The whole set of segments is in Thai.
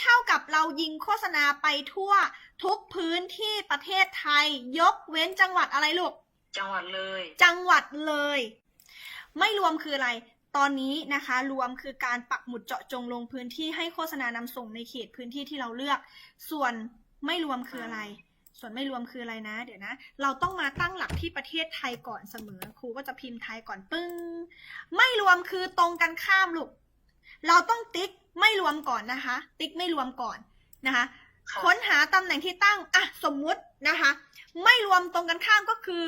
เท่ากับเรายิงโฆษณาไปทั่วทุกพื้นที่ประเทศไทย ยกเว้นจังหวัดอะไรลูก จังหวัดเลย จังหวัดเลย ไม่รวมคืออะไร ตอนนี้นะคะ รวมคือการปักหมุดเจาะจงลงพื้นที่ให้โฆษณานำส่งในเขตพื้นที่ที่เราเลือก ส่วนไม่รวมคืออะไร ส่วนไม่รวมคืออะไรนะ เดี๋ยวนะ เราต้องมาตั้งหลักที่ประเทศไทยก่อนเสมอ ครูก็จะพิมพ์ไทยก่อนปึ้ง ไม่รวมคือตรงกันข้ามลูก เราต้องติ๊ก ไม่รวมก่อนนะคะ ติ๊กไม่รวมก่อนนะคะค่ะค้นหาตำแหน่งที่ตั้งอะสมมุตินะคะ ไม่รวมตรงกันข้ามก็คือ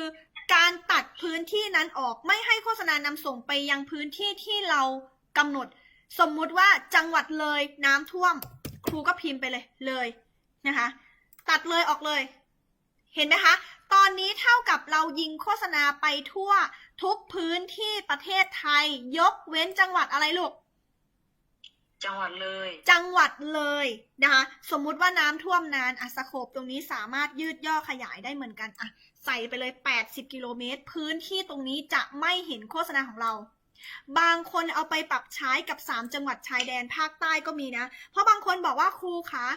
การตัดพื้นที่นั้นออกไม่ให้โฆษณานำส่งไปยังพื้นที่ที่เรากำหนด สมมุติว่าจังหวัดเลยน้ำท่วม ครูก็พิมพ์ไปเลยเลยนะคะ ตัดเลยออกเลย เห็นไหมคะ ตอนนี้เท่ากับเรายิงโฆษณาไปทั่วทุกพื้นที่ประเทศไทย ยกเว้นจังหวัดอะไรลูก จังหวัดเลย จังหวัดเลยนะคะสมมุติว่าน้ำท่วมนานอะสโคปตรงนี้สามารถยืดย่อขยายได้เหมือนกันอะใส่ไปเลย 80 กิโลเมตร พื้นที่ตรงนี้จะไม่เห็นโฆษณาของเรา บางคนเอาไปปรับใช้กับ 3 จังหวัดชายแดนภาคใต้ก็มีนะ เพราะบางคนบอกว่าครูคะ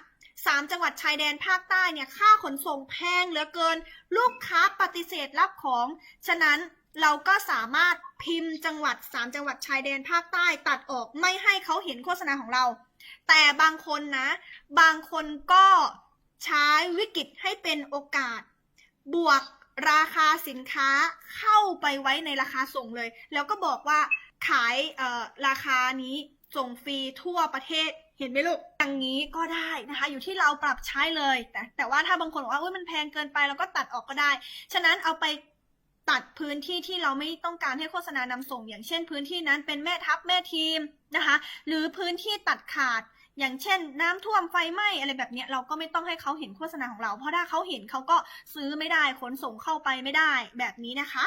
สามจังหวัดชายแดนภาคใต้เนี่ยค่าขนส่งแพงเหลือเกิน ลูกค้าปฏิเสธรับของ ฉะนั้นเราก็สามารถพิมพ์จังหวัด 3 จังหวัดชายแดนภาคใต้ตัดออกไม่ให้เขาเห็นโฆษณาของเรา แต่บางคนนะ บางคนก็ใช้วิกฤตให้เป็นโอกาส บวกราคาสินค้าเข้าไปไว้ในราคาส่งเลย แล้วก็บอกว่า ขายเอ่อราคานี้ส่งฟรีทั่วประเทศเห็นไหมลูกอย่างนี้ก็ได้นะคะ อยู่ที่เราปรับใช้เลย แต่แต่ว่าถ้าบางคนบอกว่าอุ๊ยมันแพงเกินไปเราก็ตัดออกก็ได้ ฉะนั้นเอาไปตัดพื้นที่ที่เราไม่ต้องการให้โฆษณานำส่ง อย่างเช่น พื้นที่นั้นเป็นแม่ทัพแม่ทีมนะคะ หรือพื้นที่ตัดขาดอย่างเช่น น้ำท่วมไฟไหม้อะไรแบบนี้เราก็ไม่ต้องให้เขาเห็นโฆษณาของเรา เพราะถ้าเขาเห็นเขาก็ซื้อไม่ได้ขนส่งเข้าไปไม่ได้แบบนี้นะคะ